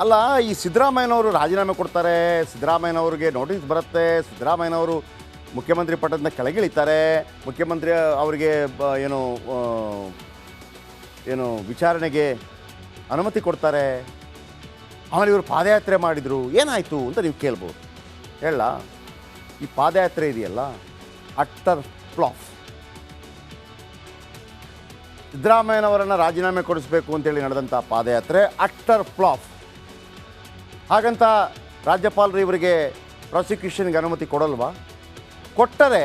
ಅಲ್ಲ, ಈ ಸಿದ್ದರಾಮಯ್ಯನವರು ರಾಜೀನಾಮೆ ಕೊಡ್ತಾರೆ, ಸಿದ್ದರಾಮಯ್ಯನವ್ರಿಗೆ ನೋಟಿಸ್ ಬರುತ್ತೆ, ಸಿದ್ದರಾಮಯ್ಯನವರು ಮುಖ್ಯಮಂತ್ರಿ ಪಟ್ಟದಿಂದ ಕೆಳಗಿಳಿತಾರೆ, ಮುಖ್ಯಮಂತ್ರಿ ಅವರಿಗೆ ಏನು ಏನು ವಿಚಾರಣೆಗೆ ಅನುಮತಿ ಕೊಡ್ತಾರೆ. ಆಮೇಲೆ ಇವರು ಪಾದಯಾತ್ರೆ ಮಾಡಿದರು, ಏನಾಯಿತು ಅಂತ ನೀವು ಕೇಳ್ಬೋದು. ಹೇಳ, ಈ ಪಾದಯಾತ್ರೆ ಇದೆಯಲ್ಲ, ಅಟ್ಟರ್ ಫ್ಲಾಫ್. ಸಿದ್ದರಾಮಯ್ಯನವರನ್ನು ರಾಜೀನಾಮೆ ಕೊಡಿಸ್ಬೇಕು ಅಂತೇಳಿ ನಡೆದಂಥ ಪಾದಯಾತ್ರೆ ಅಟ್ಟರ್ ಫ್ಲಾಫ್. ಹಾಗಂತ ರಾಜ್ಯಪಾಲರು ಇವರಿಗೆ ಪ್ರಾಸಿಕ್ಯೂಷನ್ಗೆ ಅನುಮತಿ ಕೊಡಲ್ವಾ? ಕೊಟ್ಟರೆ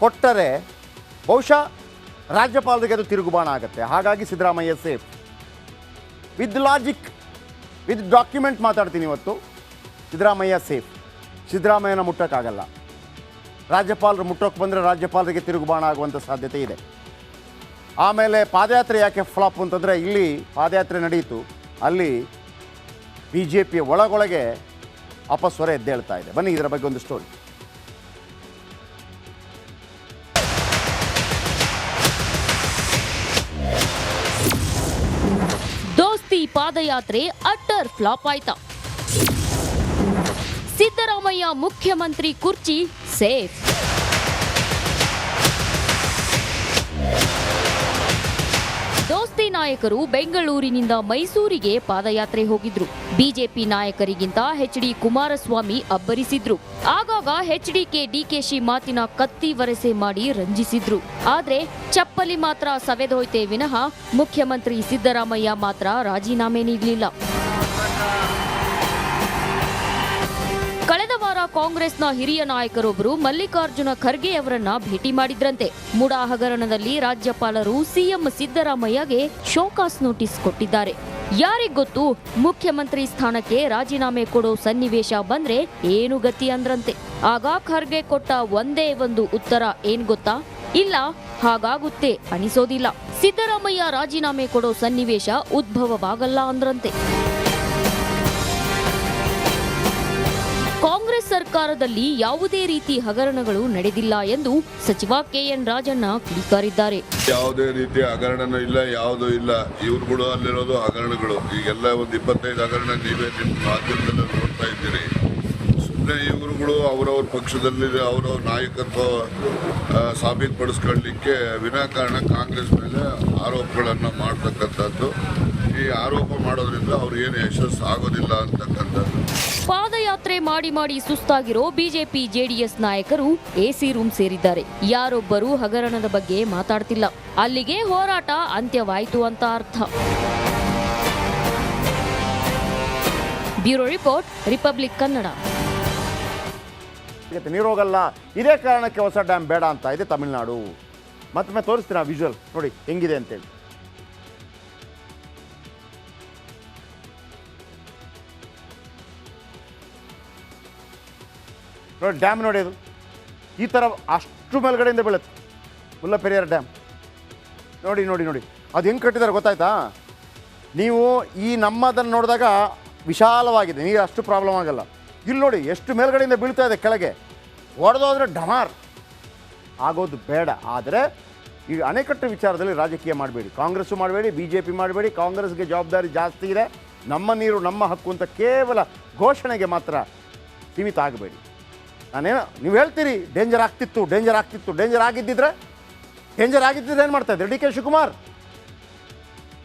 ಕೊಟ್ಟರೆ ಬಹುಶಃ ರಾಜ್ಯಪಾಲರಿಗೆ ಅದು ತಿರುಗುಬಾಣ ಆಗುತ್ತೆ. ಹಾಗಾಗಿ Siddaramaiah safe with logic with document ಮಾತಾಡ್ತೀನಿ ಇವತ್ತು. ಸಿದ್ದರಾಮಯ್ಯ ಸೇಫ್ ಸಿದ್ದರಾಮಯ್ಯನ ಮುಟ್ಟೋಕ್ಕಾಗಲ್ಲ. ರಾಜ್ಯಪಾಲರು ಮುಟ್ಟೋಕ್ಕೆ ಬಂದರೆ ರಾಜ್ಯಪಾಲರಿಗೆ ತಿರುಗುಬಾಣ ಆಗುವಂಥ ಸಾಧ್ಯತೆ ಇದೆ. ಆಮೇಲೆ ಪಾದಯಾತ್ರೆ ಯಾಕೆ ಫ್ಲಾಪ್ ಅಂತಂದರೆ ಇಲ್ಲಿ ಪಾದಯಾತ್ರೆ ನಡೆಯಿತು ಅಲ್ಲಿ ಬಿ ಜೆ ಪಿಯ ಒಳಗೊಳಗೆ ಅಪಸ್ವರ ಎದ್ದೇಳ್ತಾ ಇದೆ. ಬನ್ನಿ, ಇದರ ಬಗ್ಗೆ ಒಂದು ಸ್ಟೋರಿ ದೋಸ್ತಿ ಪಾದಯಾತ್ರೆ ಅಟ್ಟರ್ ಫ್ಲಾಪ್ ಆಯ್ತಾ? ಸಿದ್ದರಾಮಯ್ಯ ಮುಖ್ಯಮಂತ್ರಿ ಕುರ್ಚಿ ಸೇಫ್. ನಾಯಕರು ಬೆಂಗಳೂರಿನಿಂದ ಮೈಸೂರಿಗೆ ಪಾದಯಾತ್ರೆ ಹೋಗಿದ್ರು. ಬಿಜೆಪಿ ನಾಯಕರಿಗಿಂತ ಎಚ್ ಡಿ ಕುಮಾರಸ್ವಾಮಿ ಅಬ್ಬರಿಸಿದ್ರು. ಆಗಾಗ ಎಚ್ ಡಿಕೆ ಡಿಕೆಶಿ ಮಾತಿನ ಕತ್ತಿ ವರಸೆ ಮಾಡಿ ರಂಜಿಸಿದ್ರು. ಆದ್ರೆ ಚಪ್ಪಲಿ ಮಾತ್ರ ಸವೆದೋಯ್ತೆ ವಿನಃ ಮುಖ್ಯಮಂತ್ರಿ ಸಿದ್ದರಾಮಯ್ಯ ಮಾತ್ರ ರಾಜೀನಾಮೆ ನೀಡಲಿಲ್ಲ. ಕಳೆದ ವಾರ ಕಾಂಗ್ರೆಸ್ನ ಹಿರಿಯ ನಾಯಕರೊಬ್ಬರು ಮಲ್ಲಿಕಾರ್ಜುನ ಖರ್ಗೆ ಅವರನ್ನ ಭೇಟಿ ಮಾಡಿದ್ರಂತೆ. ಮುಡಾ ಹಗರಣದಲ್ಲಿ ರಾಜ್ಯಪಾಲರು ಸಿಎಂ ಸಿದ್ದರಾಮಯ್ಯಗೆ ಶೋಕಾಸ್ ನೋಟಿಸ್ ಕೊಟ್ಟಿದ್ದಾರೆ. ಯಾರಿಗೊತ್ತು ಮುಖ್ಯಮಂತ್ರಿ ಸ್ಥಾನಕ್ಕೆ ರಾಜೀನಾಮೆ ಕೊಡೋ ಸನ್ನಿವೇಶ ಬಂದ್ರೆ ಏನು ಗತಿ ಅಂದ್ರಂತೆ. ಆಗ ಖರ್ಗೆ ಕೊಟ್ಟ ಒಂದೇ ಒಂದು ಉತ್ತರ ಏನ್ ಗೊತ್ತಾ? ಇಲ್ಲ, ಹಾಗಾಗುತ್ತೆ ಅನಿಸೋದಿಲ್ಲ. ಸಿದ್ದರಾಮಯ್ಯ ರಾಜೀನಾಮೆ ಕೊಡೋ ಸನ್ನಿವೇಶ ಉದ್ಭವವಾಗಲ್ಲ ಅಂದ್ರಂತೆ. ಸರ್ಕಾರದಲ್ಲಿ ಯಾವುದೇ ರೀತಿ ಹಗರಣಗಳು ನಡೆದಿಲ್ಲ ಎಂದು ಸಚಿವ ಕೆಎನ್ ರಾಜಣ್ಣ ಕಿಡಿಕಾರಿದ್ದಾರೆ. ಯಾವುದೇ ರೀತಿ ಹಗರಣನೂ ಇಲ್ಲ, ಯಾವುದೂ ಇಲ್ಲ. ಇವ್ರುಗಳು ಅಲ್ಲಿರೋದು ಹಗರಣಗಳು. ಈಗೆಲ್ಲ ಒಂದು ಇಪ್ಪತ್ತೈದು ಹಗರಣ ನೀವೇ ನಿಮ್ಮ ಮಾಧ್ಯಮದಲ್ಲಿ ನೋಡ್ತಾ ಇದ್ದೀರಿ. ಸುಮ್ಮನೆ ಇವರುಗಳು ಅವರವ್ರ ಪಕ್ಷದಲ್ಲಿ ಅವರವ್ರ ನಾಯಕತ್ವ ಸಾಬೀತುಪಡಿಸ್ಕೊಳ್ಳಿಕ್ಕೆ ವಿನಾಕಾರಣ ಕಾಂಗ್ರೆಸ್ ಮೇಲೆ ಆರೋಪಗಳನ್ನು ಮಾಡ್ತಕ್ಕಂಥದ್ದು. ಆರೋಪ ಮಾಡೋದ್ರಿಂದ ಅವ್ರು ಏನು ಯಶಸ್ಸು ಆಗೋದಿಲ್ಲ ಅಂತಕ್ಕಂಥದ್ದು. ಪಾದಯಾತ್ರೆ ಮಾಡಿ ಮಾಡಿ ಸುಸ್ತಾಗಿರೋ ಬಿಜೆಪಿ ಜೆಡಿಎಸ್ ನಾಯಕರು ಎಸಿ ರೂಮ್ ಸೇರಿದ್ದಾರೆ. ಯಾರೊಬ್ಬರು ಹಗರಣದ ಬಗ್ಗೆ ಮಾತಾಡ್ತಿಲ್ಲ. ಅಲ್ಲಿಗೆ ಹೋರಾಟ ಅಂತ್ಯವಾಯಿತು ಅಂತ ಅರ್ಥ. Bureau report republic Kannada. ಇವತ್ತು ನೀರು ಹೋಗಲ್ಲ ಇದೇ ಕಾರಣಕ್ಕೆ ಹೊಸ ಡ್ಯಾಮ್ ಬೇಡ ಅಂತ ಇದೆ ತಮಿಳುನಾಡು. ಮತ್ತೊಮ್ಮೆ ತೋರಿಸ್ತೀನಿ ಆ ವಿಜುವಲ್? ನೋಡಿ ಹೆಂಗಿದೆ ಅಂತೇಳಿ. ಡ್ಯಾಮ್ ನೋಡಿ ಅದು ಈ ಥರ ಅಷ್ಟು ಮೇಲ್ಗಡೆಯಿಂದ ಬೀಳುತ್ತೆ. ಮುಲ್ಲಪೆರಿಯಾರ್ ಡ್ಯಾಮ್ ನೋಡಿ ನೋಡಿ ನೋಡಿ. ಅದು ಹೆಂಗೆ ಕಟ್ಟಿದ್ದಾರೆ ಗೊತ್ತಾಯ್ತಾ? ನೀವು ಈ ನಮ್ಮದನ್ನು ನೋಡಿದಾಗ ವಿಶಾಲವಾಗಿದೆ. ನೀರು ಅಷ್ಟು ಪ್ರಾಬ್ಲಮ್ ಆಗಲ್ಲ. ಇಲ್ಲಿ ನೋಡಿ, ಎಷ್ಟು ಮೇಲ್ಗಡೆಯಿಂದ ಬೀಳ್ತಾ ಇದೆ ಕೆಳಗೆ. ಹೊಡೆದೋದ್ರೆ ಡಮಾರ್. ಆಗೋದು ಬೇಡ. ಆದರೆ ಈ ಅಣೆಕಟ್ಟು ವಿಚಾರದಲ್ಲಿ ರಾಜಕೀಯ ಮಾಡಬೇಡಿ. ಕಾಂಗ್ರೆಸ್ಸು ಮಾಡಬೇಡಿ ಬಿ ಜೆ ಪಿ ಮಾಡಬೇಡಿ. ಕಾಂಗ್ರೆಸ್ಗೆ ಜವಾಬ್ದಾರಿ ಜಾಸ್ತಿ ಇದೆ. ನಮ್ಮ ನೀರು, ನಮ್ಮ ಹಕ್ಕು ಅಂತ ಕೇವಲ ಘೋಷಣೆಗೆ ಮಾತ್ರ ಸೀಮಿತ ಆಗಬೇಡಿ. ನಾನೇನು, ನೀವು ಹೇಳ್ತೀರಿ ಡೇಂಜರ್ ಆಗ್ತಿತ್ತು ಡೇಂಜರ್ ಆಗ್ತಿತ್ತು ಡೇಂಜರ್ ಆಗಿದ್ದಿದ್ರೆ ಡೇಂಜರ್ ಆಗಿದ್ದಿದ್ರೆ ಏನು ಮಾಡ್ತಾ ಇದ್ರಿ? D K Shivakumar?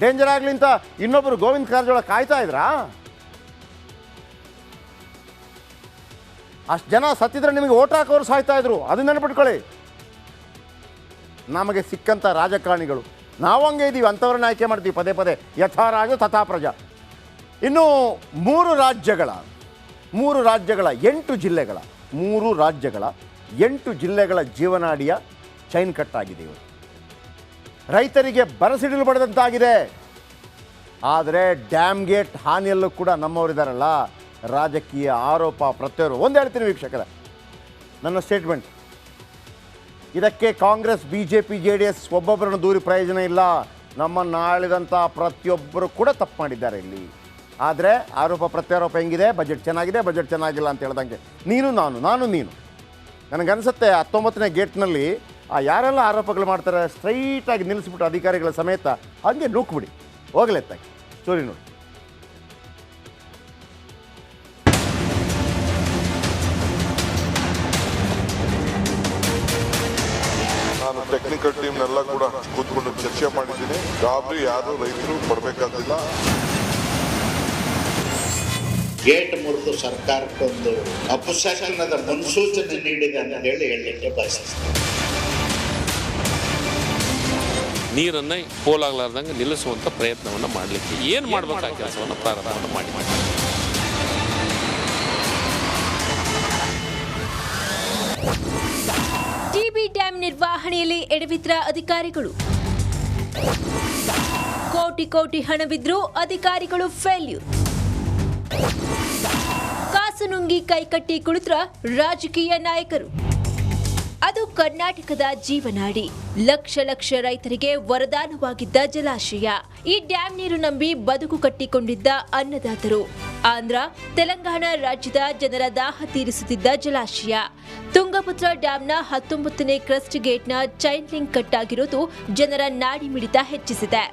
ಡೇಂಜರ್ ಆಗಲಿ ಅಂತ ಇನ್ನೊಬ್ಬರು ಗೋವಿಂದ ಕಾರಜೋಳ ಕಾಯ್ತಾ ಇದ್ರಾ? ಅಷ್ಟು ಜನ ಸತ್ತಿದ್ರೆ ನಿಮಗೆ ಓಟ್ ಹಾಕೋರು ಸಾಯ್ತಾ ಇದ್ರು. ಅದನ್ನ ನೆನಪಿಟ್ಕೊಳ್ಳಿ. ನಮಗೆ ಸಿಕ್ಕಂಥ ರಾಜಕಾರಣಿಗಳು. ನಾವು ಹಂಗೆ ಇದ್ದೀವಿ ಅಂಥವ್ರನ್ನ ಆಯ್ಕೆ ಮಾಡ್ತೀವಿ, ಪದೇ ಪದೇ. ಯಥಾ ರಾಜ ತಥಾ ಪ್ರಜಾ ಇನ್ನು ಮೂರು ರಾಜ್ಯಗಳ ಮೂರು ರಾಜ್ಯಗಳ, ಎಂಟು ಜಿಲ್ಲೆಗಳ ಮೂರು ರಾಜ್ಯಗಳ ಎಂಟು ಜಿಲ್ಲೆಗಳ ಜೀವನಾಡಿಯ ಚೈನ್ ಕಟ್ ಆಗಿದೆ ಇವರು. ರೈತರಿಗೆ ಬರಸಿಡಿಲು ಪಡೆದಂತಾಗಿದೆ. ಆದರೆ ಡ್ಯಾಮ್ ಗೇಟ್ ಹಾನಿಯಲ್ಲೂ ಕೂಡ ನಮ್ಮವರಿದ್ದಾರಲ್ಲ ರಾಜಕೀಯ ಆರೋಪ ಪ್ರತ್ಯಾರೋಪ ಒಂದು ಹೇಳ್ತೀನಿ ವೀಕ್ಷಕರ. ನನ್ನ ಸ್ಟೇಟ್ಮೆಂಟ್ ಇದಕ್ಕೆ Congress B J P J D S ಒಬ್ಬೊಬ್ಬರನ್ನು ದೂರಿ ಪ್ರಯೋಜನ ಇಲ್ಲ. ನಮ್ಮನ್ನು ಆಳಿದಂಥ ಪ್ರತಿಯೊಬ್ಬರು ಕೂಡ ತಪ್ಪು ಮಾಡಿದ್ದಾರೆ ಇಲ್ಲಿ. ಆದರೆ ಆರೋಪ ಪ್ರತ್ಯಾರೋಪ ಹೆಂಗಿದೆ? ಬಜೆಟ್ ಚೆನ್ನಾಗಿದೆ, ಬಜೆಟ್ ಚೆನ್ನಾಗಿಲ್ಲ ಅಂತ ಹೇಳ್ದಂಗೆ. ನೀನು, ನಾನು ನಾನು, ನೀನು. ನನಗನ್ಸುತ್ತೆ ಹತ್ತೊಂಬತ್ತನೇ ಗೇಟ್ನಲ್ಲಿ ಆ ಯಾರೆಲ್ಲ ಆರೋಪಗಳು ಮಾಡ್ತಾರೆ, ಸ್ಟ್ರೈಟಾಗಿ ನಿಲ್ಲಿಸ್ಬಿಟ್ಟು ಅಧಿಕಾರಿಗಳ ಸಮೇತ ಹಾಗೆ ನೂಕ್ಬಿಡಿ. ಹೋಗಲೆತ್ತಾಗಿ ಸ್ಟೋರಿ ನೋಡಿ. ನಾನು ಟೆಕ್ನಿಕಲ್ ಟೀಮ್ನೆಲ್ಲ ಕೂಡ ಕೂತ್ಕೊಂಡು ಚರ್ಚೆ ಮಾಡಿದ್ದೀನಿ. ಗಾಬರಿ ಯಾರು ರೈತರು ಬರಬೇಕಾಗಿಲ್ಲ. ಗೇಟ್ ಮುರಿದು ಸರ್ಕಾರಕ್ಕೊಂದು ಅಪಶಾಸನದ ಮುನ್ಸೂಚನೆ ನೀಡಿದೆ ಅಂತ ಹೇಳಿ ಹೇಳಲಿಕ್ಕೆ ಬಯಸ್ತೀನಿ. ನೀರನ್ನು ಪೋಲಾಗ್ಲಾರ್ದಂಗೆ ನಿಲ್ಲಿಸುವಂಥ ಪ್ರಯತ್ನವನ್ನ ಮಾಡಲಿಕ್ಕೆ ಏನು ಮಾಡಬೇಕು ಕೆಲಸವನ್ನ ಕೆಲಸವನ್ನು ಪ್ರಾರಂಭವನ್ನು ಮಾಡಿ. ಮಾಡಿ ಟಿಬಿ ಡ್ಯಾಂ ನಿರ್ವಹಣೆಯಲ್ಲಿ ಎಡವಿತ್ರ ಅಧಿಕಾರಿಗಳು. ಕೋಟಿ ಕೋಟಿ ಹಣವಿದ್ರೂ ಅಧಿಕಾರಿಗಳು ಫೇಲ್ಯೂರ್ ಕಾಸು ನುಂಗಿ ಕೈಕಟ್ಟಿ ಕುಳಿತ್ರ ರಾಜಕೀಯ ನಾಯಕರು. ಅದು ಕರ್ನಾಟಕದ ಜೀವನಾಡಿ. ಲಕ್ಷ ಲಕ್ಷ ರೈತರಿಗೆ ವರದಾನವಾಗಿದ್ದ ಜಲಾಶಯ. ಈ ಡ್ಯಾಂ ನೀರು ನಂಬಿ ಬದುಕು ಕಟ್ಟಿಕೊಂಡಿದ್ದ ಅನ್ನದಾತರು. ಆಂಧ್ರ, ತೆಲಂಗಾಣ ರಾಜ್ಯದ ಜನರ ದಾಹ ತೀರಿಸುತ್ತಿದ್ದ ಜಲಾಶಯ. ತುಂಗಭದ್ರ ಡ್ಯಾಂನ ಹತ್ತೊಂಬತ್ತನೇ ಕ್ರಸ್ಟ್ ಗೇಟ್ನ ಚೈನ್ ಲಿಂಕ್ ಕಟ್ಟಾಗಿರುವುದು ಜನರ ನಾಡಿ ಮಿಡಿತ ಹೆಚ್ಚಿಸಿದೆ.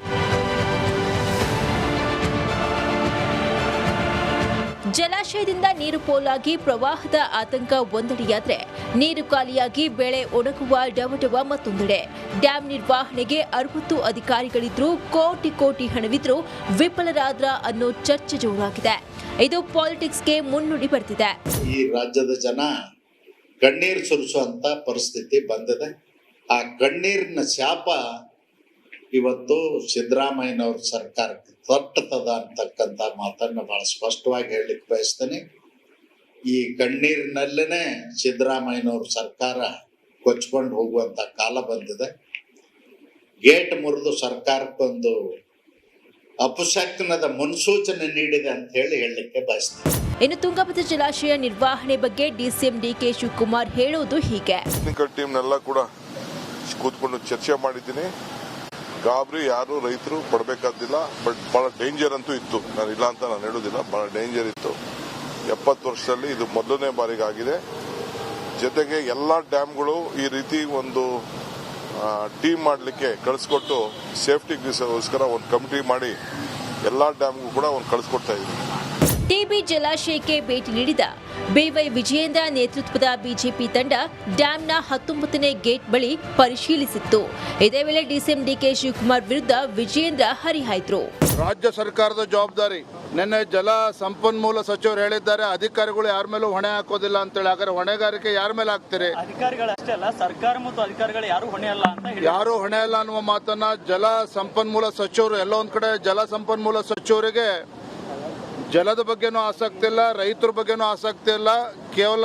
ಜಲಾಶಯದಿಂದ ನೀರು ಪೋಲಾಗಿ ಪ್ರವಾಹದ ಆತಂಕ ಒಂದೆಡೆಯಾದರೆ ನೀರು ಖಾಲಿಯಾಗಿ ಬೆಳೆ ಒಣಗುವ ಡವಡವ ಮತ್ತೊಂದೆಡೆ. ಡ್ಯಾಂ ನಿರ್ವಹಣೆಗೆ ಅರವತ್ತು ಅಧಿಕಾರಿಗಳಿದ್ರು ಕೋಟಿ ಕೋಟಿ ಹಣವಿದ್ರು ವಿಫಲರಾದ್ರ ಅನ್ನೋ ಚರ್ಚೆ ಜೋರಾಗಿದೆ. ಇದು ಪಾಲಿಟಿಕ್ಸ್ಗೆ ಮುನ್ನುಡಿ ಬರ್ತಿದೆ. ಈ ರಾಜ್ಯದ ಜನ ಕಣ್ಣೀರು ಸುರಿಸುವಂತ ಪರಿಸ್ಥಿತಿ ಬಂದಿದೆ. ಆ ಕಣ್ಣೀರಿನ ಶಾಪ ಇವತ್ತು ಸಿದ್ದರಾಮಯ್ಯನವ್ರ ಸರ್ಕಾರಕ್ಕೆ ತಟ್ಟತದ ಅಂತಕ್ಕಂಥ ಮಾತನ್ನು ಬಹಳ ಸ್ಪಷ್ಟವಾಗಿ ಹೇಳಲಿಕ್ಕೆ ಬಯಸ್ತೇನೆ. ಈ ಕಣ್ಣೀರಿನಲ್ಲೇ ಸಿದ್ದರಾಮಯ್ಯನವ್ರ ಸರ್ಕಾರ ಕೊಚ್ಕೊಂಡು ಹೋಗುವಂತ ಕಾಲ ಬಂದಿದೆ. ಗೇಟ್ ಮುರಿದು ಸರ್ಕಾರಕ್ಕೊಂದು ಅಪಶಕ್ನದ ಮುನ್ಸೂಚನೆ ನೀಡಿದೆ ಅಂತ ಹೇಳಿ ಹೇಳಲಿಕ್ಕೆ ಬಯಸ್ತೇನೆ. ಇನ್ನು ತುಂಗಭದ್ರ ಜಲಾಶಯ ನಿರ್ವಹಣೆ ಬಗ್ಗೆ ಡಿಸಿಎಂ ಡಿಕೆ ಶಿವಕುಮಾರ್ ಹೇಳುವುದು ಹೀಗೆ. ಟೆಕ್ನಿಕಲ್ ಟೀಮ್ನೆಲ್ಲ ಕೂಡ ಕೂತ್ಕೊಂಡು ಚರ್ಚೆ ಮಾಡಿದ್ದೀನಿ. ಗಾಬರಿ ಯಾರು ರೈತರು ಪಡಬೇಕಾದಿಲ್ಲ ಬಟ್ ಬಹಳ ಡೇಂಜರ್ ಅಂತೂ ಇತ್ತು. ನಾನು ಇಲ್ಲ ಅಂತ ನಾನು ಹೇಳೋದಿಲ್ಲ ಬಹಳ ಡೇಂಜರ್ ಇತ್ತು. ಎಪ್ಪತ್ತು ವರ್ಷದಲ್ಲಿ ಇದು ಮೊದಲನೇ ಬಾರಿಗೆ ಆಗಿದೆ ಜೊತೆಗೆ ಎಲ್ಲ ಡ್ಯಾಮ್ಗಳು ಈ ರೀತಿ ಒಂದು ಟೀಮ್ ಮಾಡಲಿಕ್ಕೆ ಕಳಿಸ್ಕೊಟ್ಟು ಸೇಫ್ಟಿಗೋಸ್ಕರ ಒಂದು ಕಮಿಟಿ ಮಾಡಿ ಎಲ್ಲ ಡ್ಯಾಮ್ಗೂ ಕೂಡ ಒಂದು ಕಳಿಸ್ಕೊಡ್ತಾ ಇದ್ದೀವಿ ಟಿಬಿ ಜಲಾಶಯಕ್ಕೆ ಭೇಟಿ ನೀಡಿದ ಬಿವೈ ವಿಜಯೇಂದ್ರ ನೇತೃತ್ವದ ಬಿಜೆಪಿ ತಂಡ ಡ್ಯಾಂನ ಹತ್ತೊಂಬತ್ತನೇ ಗೇಟ್ ಬಳಿ ಪರಿಶೀಲಿಸಿತ್ತು. ಇದೇ ವೇಳೆ ಡಿಸಿಎಂ ಡಿಕೆ ಶಿವಕುಮಾರ್ ವಿರುದ್ಧ ವಿಜಯೇಂದ್ರ ಹರಿಹಾಯ್ದ್ರು. ರಾಜ್ಯ ಸರ್ಕಾರದ ಜವಾಬ್ದಾರಿ. ನಿನ್ನೆ ಜಲ ಸಂಪನ್ಮೂಲ ಸಚಿವರು ಹೇಳಿದ್ದಾರೆ ಅಧಿಕಾರಿಗಳು ಯಾರ ಮೇಲೂ ಹೊಣೆ ಹಾಕೋದಿಲ್ಲ ಅಂತೇಳಿ. ಹಾಗಾದ್ರೆ ಹೊಣೆಗಾರಿಕೆ ಯಾರ ಮೇಲೆ ಹಾಕ್ತಾರೆ? ಅಧಿಕಾರಿಗಳಷ್ಟೇ ಅಲ್ಲ ಸರ್ಕಾರ ಮತ್ತು ಅಧಿಕಾರಿಗಳು ಯಾರು ಹೊಣೆ ಅಲ್ಲ ಅಂತ ಹೇಳಿ ಯಾರು ಹೊಣೆ ಅಲ್ಲ ಅನ್ನುವ ಮಾತನ್ನ ಜಲ ಸಂಪನ್ಮೂಲ ಸಚಿವರು ಎಲ್ಲೋ ಒಂದ್ ಕಡೆ ಜಲ ಸಂಪನ್ಮೂಲ ಸಚಿವರಿಗೆ ಜಲದ ಬಗ್ಗೆನೂ ಆಸಕ್ತಿ ಇಲ್ಲ, ರೈತರ ಬಗ್ಗೆನೂ ಆಸಕ್ತಿ ಇಲ್ಲ, ಕೇವಲ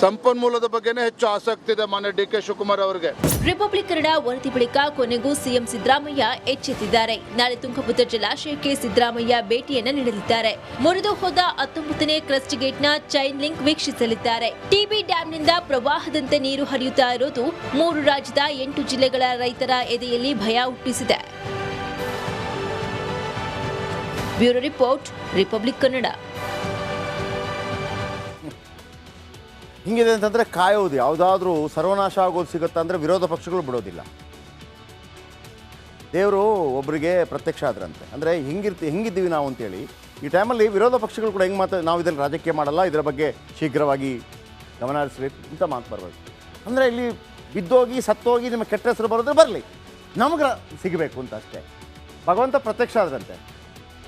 ಸಂಪನ್ಮೂಲದ ಬಗ್ಗೆನೇ ಹೆಚ್ಚು ಆಸಕ್ತಿ ಇದೆ ಮಾನ್ಯ ಡಿ ಕೆ ಶಿವಕುಮಾರ್ ಅವರಿಗೆ. ರಿಪಬ್ಲಿಕ್ ಕನ್ನಡ ವರದಿ ಬಳಿಕ ಕೊನೆಗೂ ಸಿಎಂ ಸಿದ್ದರಾಮಯ್ಯ ಎಚ್ಚೆತ್ತಿದ್ದಾರೆ. ನಾಳೆ ತುಂಗಭದ್ರಾ ಜಲಾಶಯಕ್ಕೆ ಸಿದ್ದರಾಮಯ್ಯ ಭೇಟಿಯನ್ನ ನೀಡಲಿದ್ದಾರೆ. ಮುರಿದು ಹೋದ ಹತ್ತೊಂಬತ್ತನೇ ಕ್ರಸ್ಟ್ ಗೇಟ್ನ ಚೈನ್ ಲಿಂಕ್ ವೀಕ್ಷಿಸಲಿದ್ದಾರೆ. ಟಿಬಿ ಡ್ಯಾಂನಿಂದ ಪ್ರವಾಹದಂತೆ ನೀರು ಹರಿಯುತ್ತಾ ಇರೋದು ಮೂರು ರಾಜ್ಯದ ಎಂಟು ಜಿಲ್ಲೆಗಳ ರೈತರ ಎದೆಯಲ್ಲಿ ಭಯ ಹುಟ್ಟಿಸಿದೆ. ಬ್ಯೂರೋ ರಿಪೋರ್ಟ್ ರಿಪಬ್ಲಿಕ್ ಕನ್ನಡ ಹಿಂಗಿದೆ ಅಂತಂದರೆ ಕಾಯೋದು, ಯಾವುದಾದ್ರೂ ಸರ್ವನಾಶ ಆಗೋದು ಸಿಗುತ್ತಾ ಅಂದರೆ ವಿರೋಧ ಪಕ್ಷಗಳು ಬಿಡೋದಿಲ್ಲ. ದೇವರು ಒಬ್ಬರಿಗೆ ಪ್ರತ್ಯಕ್ಷ ಆದ್ರಂತೆ. ಅಂದರೆ ಹಿಂಗಿರ್ತಿ, ಹಿಂಗಿದ್ದೀವಿ ನಾವು ಅಂತೇಳಿ. ಈ ಟೈಮಲ್ಲಿ ವಿರೋಧ ಪಕ್ಷಗಳು ಕೂಡ ಹೆಂಗೆ ಮಾತಾ, ನಾವು ಇದರಲ್ಲಿ ರಾಜಕೀಯ ಮಾಡಲ್ಲ, ಇದರ ಬಗ್ಗೆ ಶೀಘ್ರವಾಗಿ ಗಮನ ಹರಿಸ್ಬೇಕು ಅಂತ ಮಾತು ಬರಬೇಕು ಅಂದರೆ ಇಲ್ಲಿ ಬಿದ್ದೋಗಿ, ಸತ್ತೋಗಿ ನಿಮ್ಮ ಕೆಟ್ಟ ಹೆಸರು ಬರೋದ್ರೆ ಬರಲಿ. ನಮಗೆ ಸಿಗಬೇಕು ಅಂತ ಅಷ್ಟೇ. ಭಗವಂತ ಪ್ರತ್ಯಕ್ಷ ಆದ್ರಂತೆ.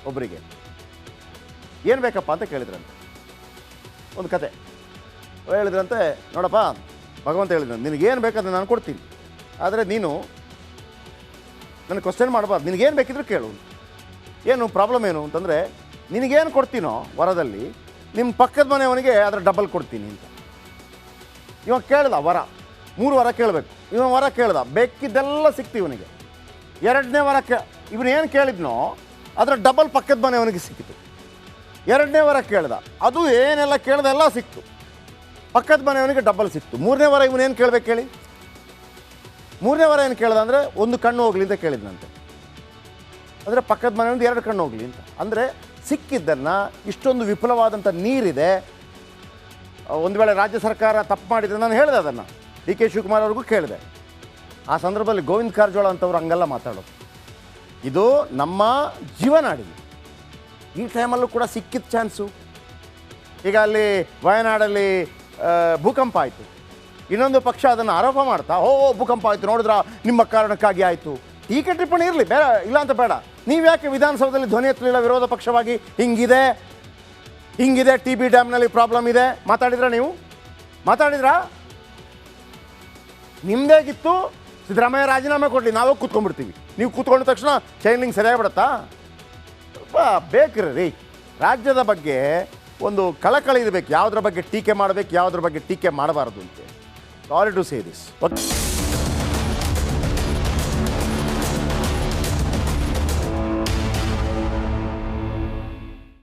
ಒಬ್ಬರಿಗೆ. ಏನು ಬೇಕಪ್ಪ ಅಂತ ಕೇಳಿದ್ರಂತೆ. ಒಂದು ಕತೆ. ಹೇಳಿದ್ರಂತೆ, ನೋಡಪ್ಪ, ಭಗವಂತ ಹೇಳಿದ್ರು ನಿನಗೇನು ಬೇಕಾದ್ರೆ ನಾನು ಕೊಡ್ತೀನಿ. ಆದರೆ ನೀನು ನನಗೆ ಕ್ವಶನ್ ಮಾಡಬಾರ್ದು. ನಿನಗೇನು ಬೇಕಿದ್ರು ಕೇಳು. ಏನು ಪ್ರಾಬ್ಲಮ್ ಏನು ಅಂತಂದರೆ, ನಿನಗೇನು ಕೊಡ್ತೀನೋ ವರದಲ್ಲಿ ನಿಮ್ಮ ಪಕ್ಕದ ಮನೆಯವನಿಗೆ ಅದರ ಡಬಲ್ ಕೊಡ್ತೀನಿ ಅಂತ. ಇವಾಗ ಕೇಳ್ದ ವರ. ಮೂರು ವರ ಕೇಳಬೇಕು. ಇವನು ವರ ಕೇಳ್ದ. ಬೇಕಿದ್ದೆಲ್ಲ ಸಿಕ್ತು ಇವನಿಗೆ. ಎರಡನೇ ವರ ಕೇ ಇವನು ಏನು ಕೇಳಿದ್ನೋ ಅದರ ಡಬಲ್ ಪಕ್ಕದ ಮನೆಯವನಿಗೆ ಸಿಕ್ಕಿತು. ಎರಡನೇ ವಾರ ಕೇಳ್ದ. ಅದು ಏನೆಲ್ಲ ಕೇಳ್ದ ಎಲ್ಲ ಸಿಕ್ತು. ಪಕ್ಕದ ಮನೆಯವನಿಗೆ ಡಬಲ್ ಸಿಕ್ತು. ಮೂರನೇ ವಾರ ಇವನೇನು ಕೇಳಬೇಕು ಕೇಳಿ? ಮೂರನೇ ವಾರ ಏನು ಕೇಳ್ದ ಅಂದರೆ, ಒಂದು ಕಣ್ಣು ಹೋಗ್ಲಿ ಅಂತ ಕೇಳಿದ್ನಂತೆ. ಅಂದರೆ ಪಕ್ಕದ ಮನೆಯೊಂದು ಎರಡು ಕಣ್ಣು ಹೋಗ್ಲಿ ಅಂತ. ಅಂದರೆ ಸಿಕ್ಕಿದ್ದನ್ನು ಇಷ್ಟೊಂದು ವಿಫುಲವಾದಂಥ ನೀರಿದೆ. ಒಂದು ವೇಳೆ ರಾಜ್ಯ ಸರ್ಕಾರ ತಪ್ಪು ಮಾಡಿದರೆ ನಾನು ಹೇಳಿದೆ ಅದನ್ನು. ಡಿ ಕೆ ಶಿವಕುಮಾರ್ ಅವ್ರಿಗೂ ಕೇಳಿದೆ. ಆ ಸಂದರ್ಭದಲ್ಲಿ ಗೋವಿಂದ ಕಾರಜೋಳ ಅಂತವ್ರು ಹಂಗೆಲ್ಲ ಮಾತಾಡೋದು. ಇದು ನಮ್ಮ ಜೀವನಾಡಿ ಈ ಟೈಮಲ್ಲೂ ಕೂಡ ಸಿಕ್ಕಿದ ಚಾನ್ಸು ಈಗ ಅಲ್ಲಿ ವಯನಾಡಲ್ಲಿ ಭೂಕಂಪ ಆಯಿತು. ಇನ್ನೊಂದು ಪಕ್ಷ ಅದನ್ನು ಆರೋಪ ಮಾಡ್ತಾ, ಓ ಭೂಕಂಪ ಆಯಿತು, ನೋಡಿದ್ರ? ನಿಮ್ಮ ಕಾರಣಕ್ಕಾಗಿ ಆಯಿತು. ಟೀಕೆ ಟಿಪ್ಪಣಿ ಇರಲಿ, ಬೇಡ, ಇಲ್ಲ ಅಂತ ಬೇಡ. ನೀವು ಯಾಕೆ ವಿಧಾನಸೌಧದಲ್ಲಿ ಧ್ವನಿ ಎತ್ತಲಿಲ್ಲ ವಿರೋಧ ಪಕ್ಷವಾಗಿ? ಹಿಂಗಿದೆ. ಹಿಂಗಿದೆ ಟಿ ಬಿ ಡ್ಯಾಮ್ನಲ್ಲಿ ಪ್ರಾಬ್ಲಮ್ ಇದೆ. ಮಾತಾಡಿದ್ರಾ ನೀವು? ಮಾತಾಡಿದ್ರಾ? ನಿಮ್ದೇಗಿತ್ತು ಸಿದ್ದರಾಮಯ್ಯ ರಾಜೀನಾಮೆ ಕೊಡಲಿ, ನಾವೇ ಕೂತ್ಕೊಂಡ್ಬಿಡ್ತೀವಿ. ನೀವು ಕೂತ್ಕೊಂಡ ತಕ್ಷಣ ಚೈನಿಂಗ್ ಸರಿಯಾಗಿ ಬಿಡತ್ತಾ ಸ್ವಲ್ಪ ಬೇಕ್ರಿ ರೀ, ರಾಜ್ಯದ ಬಗ್ಗೆ ಒಂದು ಕಳಕಳಿ ಇರಬೇಕು. ಯಾವುದ್ರ ಬಗ್ಗೆ ಟೀಕೆ ಮಾಡಬೇಕು, ಯಾವುದ್ರ ಬಗ್ಗೆ ಟೀಕೆ ಮಾಡಬಾರ್ದು ಅಂತ. Sorry to say this okay